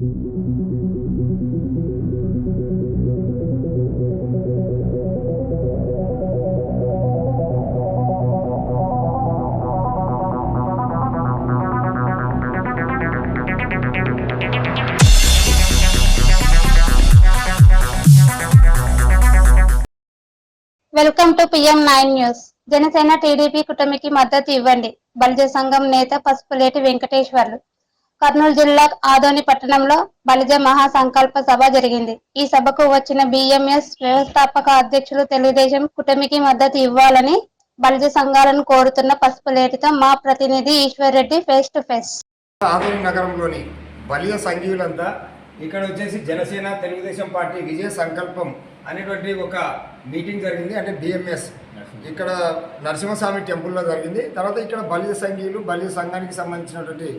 Welcome to PM nine news. Janasena TDP కూటమికి మద్దతు ఇవ్వండి. బలిజ సంఘం నేత పసుపులేటి వెంకటేశ్వర్లు. కర్నూలు జిల్లా ఆదోని పట్టణంలో బలిజ మహా సంకల్ప సభ జరిగింది. ఈ సభకు వచ్చిన బిఎంఎస్ వ్యవస్థాపక అధ్యక్షులు తెలుగుదేశం కుటమికి మద్దతు ఇవ్వాలని బలిజ సంఘాలను కోరుతున్న పసుపులేటితో మా ప్రతినిధి Eshwar Reddy face to face. Adoni నగరంలోని బలిజ సంఘీయులంతా ఇక్కడ వచ్చేసి జనసేన తెలుగుదేశం పార్టీ విజయ సంకల్పం అనేటువంటి ఒక మీటింగ్ జరిగింది. అంటే బిఎంఎస్ ఇక్కడ నరసింహస్వామి టెంపుల్లో జరిగింది. తర్వాత ఇక్కడ బలిజ సంఘీయులు బలిజ సంఘానికి సంబంధించినటువంటి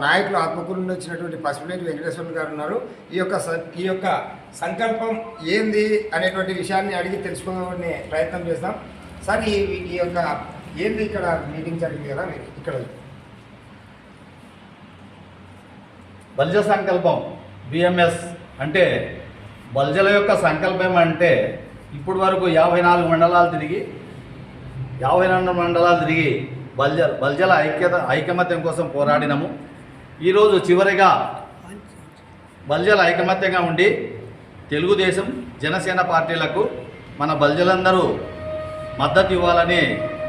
నాయకులు ఆత్మకూరు నుండి వచ్చినటువంటి పసుపులేటి వెంకటేశ్వర గారు ఉన్నారు. ఈ యొక్క స- ఈ యొక్క సంకల్పం ఏంది అనేటువంటి విషయాన్ని అడిగి తెలుసుకునే ప్రయత్నం చేస్తాం. సార్ ఈ ఈ యొక్క ఏంది ఇక్కడ మీటింగ్ జరిగింది కదా? మీరు ఇక్కడ బల్జ సంకల్పం బిఎంఎస్ అంటే బల్జల యొక్క సంకల్పం అంటే ఇప్పటి వరకు యాభై నాలుగు మండలాలు తిరిగి యాభై రెండు మండలాలు తిరిగి బల్జ బల్జల ఐక్యత ఐకమత్యం కోసం పోరాడినాము. ఈరోజు చివరిగా బల్జల ఐకమత్యంగా ఉండి తెలుగుదేశం జనసేన పార్టీలకు మన బల్జలందరూ మద్దతు ఇవ్వాలని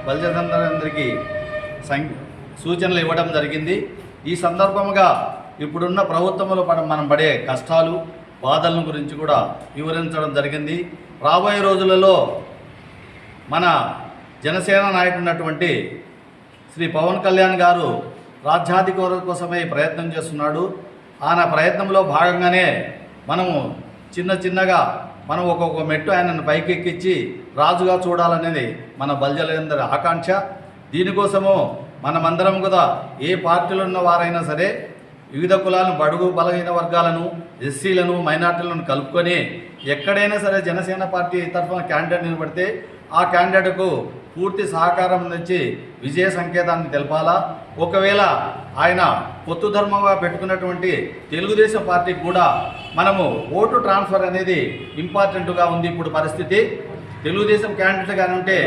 బల్జలందరికీ సం సూచనలు ఇవ్వడం జరిగింది. ఈ సందర్భంగా ఇప్పుడున్న ప్రభుత్వంలో పడ మనం పడే కష్టాలు బాధలను గురించి కూడా వివరించడం జరిగింది. రాబోయే రోజులలో మన జనసేన నాయకుడున్నటువంటి శ్రీ పవన్ కళ్యాణ్ గారు రాజ్యాధికార కోసమే ప్రయత్నం చేస్తున్నాడు. ఆయన ప్రయత్నంలో భాగంగానే మనము చిన్న చిన్నగా మనం ఒక్కొక్క మెట్టు ఆయనను పైకెక్కించి రాజుగా చూడాలనేది మన బల్జలందరి ఆకాంక్ష. దీనికోసము మనమందరం కూడా ఏ పార్టీలో ఉన్న వారైనా సరే వివిధ కులాలను బడుగు బలహీన వర్గాలను ఎస్సీలను మైనార్టీలను కలుపుకొని ఎక్కడైనా సరే జనసేన పార్టీ తరఫున క్యాండిడేట్ నిలబడితే ఆ క్యాండిడేట్కు పూర్తి సహకారం నుంచి విజయ సంకేతాన్ని తెలపాలా? ఒకవేళ ఆయన పొత్తు ధర్మంగా పెట్టుకున్నటువంటి తెలుగుదేశం పార్టీకి కూడా మనము ఓటు ట్రాన్స్ఫర్ అనేది ఇంపార్టెంట్గా ఉంది ఇప్పుడు పరిస్థితి. తెలుగుదేశం క్యాండిడేట్ కానీ ఉంటే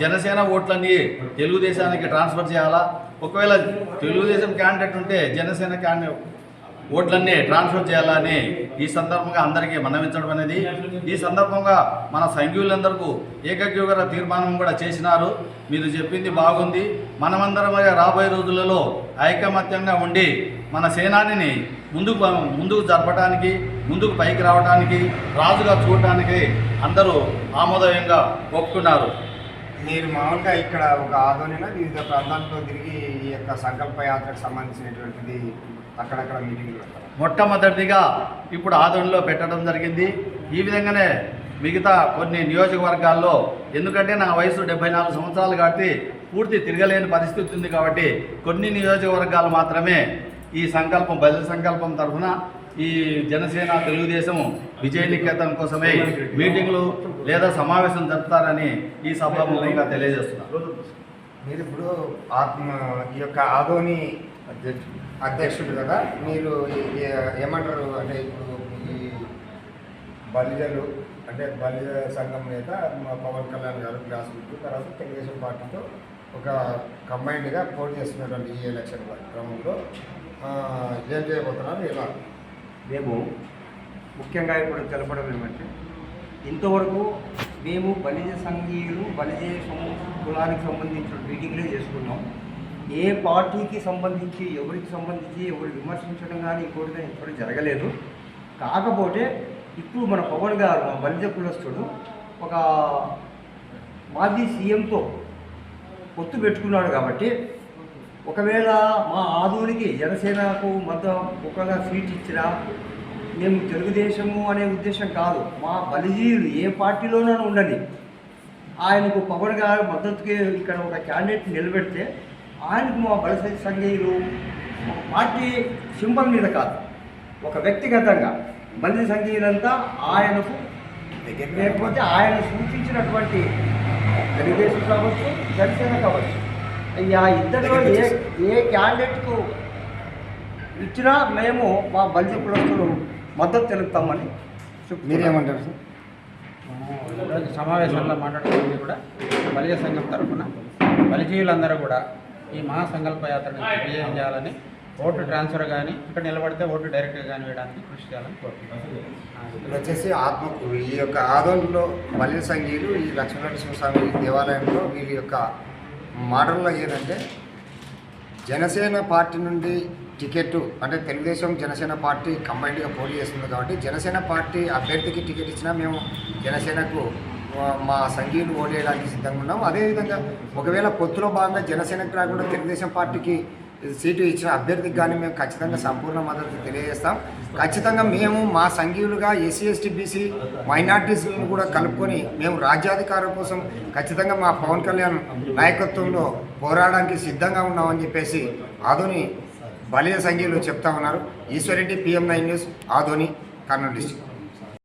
జనసేన ఓట్లన్నీ తెలుగుదేశానికి ట్రాన్స్ఫర్ చేయాలా? ఒకవేళ తెలుగుదేశం క్యాండిడేట్ ఉంటే జనసేన క్యాండిడేట్ ఓట్లన్నీ ట్రాన్స్ఫర్ చేయాలని ఈ సందర్భంగా అందరికీ మనవించడం అనేది. ఈ సందర్భంగా మన సంఘీయులందరికీ ఏకగ్రీవర తీర్మానం కూడా చేసినారు. మీరు చెప్పింది బాగుంది. మనమందరం రాబోయే రోజులలో ఐకమత్యంగా ఉండి మన సేనానిని ముందుకు ముందుకు జరపడానికి ముందుకు పైకి రావడానికి రాజుగా చూడటానికి అందరూ ఆమోదయంగా ఒప్పుకున్నారు. మీరు మామూలుగా ఇక్కడ ఒక ఆదోనిన వివిధ ప్రాంతాలతో తిరిగి ఈ యొక్క సంకల్ప యాత్రకు సంబంధించినటువంటిది అక్కడక్కడ మీటింగ్లు పెడతారు. మొట్టమొదటిగా ఇప్పుడు ఆధ్వర్యంలో పెట్టడం జరిగింది. ఈ విధంగానే మిగతా కొన్ని నియోజకవర్గాల్లో ఎందుకంటే నా వయసు డెబ్బై నాలుగు సంవత్సరాలు కాబట్టి పూర్తి తిరగలేని పరిస్థితి ఉంది కాబట్టి కొన్ని నియోజకవర్గాలు మాత్రమే ఈ సంకల్పం బదిలీ సంకల్పం తరఫున ఈ జనసేన తెలుగుదేశం విజయ నికేతన్ కోసమే మీటింగ్లు లేదా సమావేశం జరుపుతారని ఈ సభాముఖంగా తెలియజేస్తున్నారు మీరు ఇప్పుడు ఆత్మ ఈ యొక్క ఆదోని అధ్యక్షుడు కదా మీరు ఏమంటారు? అంటే ఇప్పుడు ఈ బలిజలు అంటే బలిజ సంఘం నేత మా పవన్ కళ్యాణ్ గారు గ్లాస్ రూట్ తర్వాత తెలుగుదేశం పార్టీతో ఒక కంబైన్డ్గా పోటీ చేస్తున్నటువంటి ఈ ఎలక్షన్ క్రమంలో ఆ, ఏం చేయబోతున్నారు? ఇలా మేము ముఖ్యంగా ఇప్పుడు తెలపడం ఏమంటే ఇంతవరకు మేము బలిజ సంఘీయులు బలిజ సం- కులానికి సంబంధించిన మీటింగ్లే చేసుకున్నాం. ఏ పార్టీకి సంబంధించి ఎవరికి సంబంధించి ఎవరు విమర్శించడం కానీ ఇంకోటి కానీ జరగలేదు. కాకపోతే ఇప్పుడు మన పవన్ గారు మా బలిజ కులస్తుడు ఒక మాజీ సీఎంతో పొత్తు పెట్టుకున్నాడు కాబట్టి ఒకవేళ మా ఆధునికి జనసేనకు మద్దతు ఒకవేళ సీట్ ఇచ్చినా మేము తెలుగుదేశము అనే ఉద్దేశం కాదు. మా బలిజీయులు ఏ పార్టీలోనూ ఉండని ఆయనకు పవన్ గారు మద్దతుకి ఇక్కడ ఒక క్యాండిడేట్ నిలబెడితే ఆయనకు మా బలస సంఘీయులు పార్టీ సింబల్ మీద కాదు. ఒక వ్యక్తిగతంగా బలిజ సంఘీయులంతా ఆయనకు లేకపోతే ఆయన సూచించినటువంటి తెలుగుదేశం కావచ్చు జనసేన కావచ్చు. అయ్యా ఇద్దరిలో ఏ ఏ క్యాండిడేట్కు ఇచ్చినా మేము మా బలిజ కులస్తులు మద్దతు తెలుపుతామని. మీరేమంటారు సార్ ఈరోజు సమావేశంలో మాట్లాడుతుంది కూడా బలిజ సంఘం తరఫున బలిజీయులందరూ కూడా ఈ మహాసంకల్ప యాత్రని విజయం చేయాలని ఓటు ట్రాన్స్ఫర్ కానీ ఇక్కడ నిలబడితే ఓటు డైరెక్ట్గా కానీ వేయడానికి కృషి చేయాలని కోరుకుంటున్నాను వచ్చేసి ఆత్మకూరు ఈ యొక్క ఆదోన్లో బల్య సంగీలు ఈ లక్ష్మీనరసింహస్వామి దేవాలయంలో వీరి యొక్క మాటల్లో ఏంటంటే జనసేన పార్టీ నుండి టికెట్ అంటే తెలుగుదేశం జనసేన పార్టీ కంబైన్డ్గా పోటీ చేస్తుంది కాబట్టి జనసేన పార్టీ అభ్యర్థికి టికెట్ ఇచ్చినా మేము జనసేనకు మా సంఘీయులు ఓడేయడానికి సిద్ధంగా ఉన్నాం. అదేవిధంగా ఒకవేళ పొత్తులో భాగంగా జనసేనకు రాకుండా తెలుగుదేశం పార్టీకి సీటు ఇచ్చిన అభ్యర్థికి కానీ మేము ఖచ్చితంగా సంపూర్ణ మద్దతు తెలియజేస్తాం. ఖచ్చితంగా మేము మా సంఘీయులుగా ఎస్సీ ఎస్టీ బీసీ మైనార్టీస్ను కూడా కలుపుకొని మేము రాజ్యాధికారం కోసం ఖచ్చితంగా మా పవన్ కళ్యాణ్ నాయకత్వంలో పోరాడడానికి సిద్ధంగా ఉన్నామని చెప్పేసి ఆధుని బలియ సంఘీయులు చెప్తా ఉన్నారు. Eshwar Reddy PM nine news Adoni Kurnool district.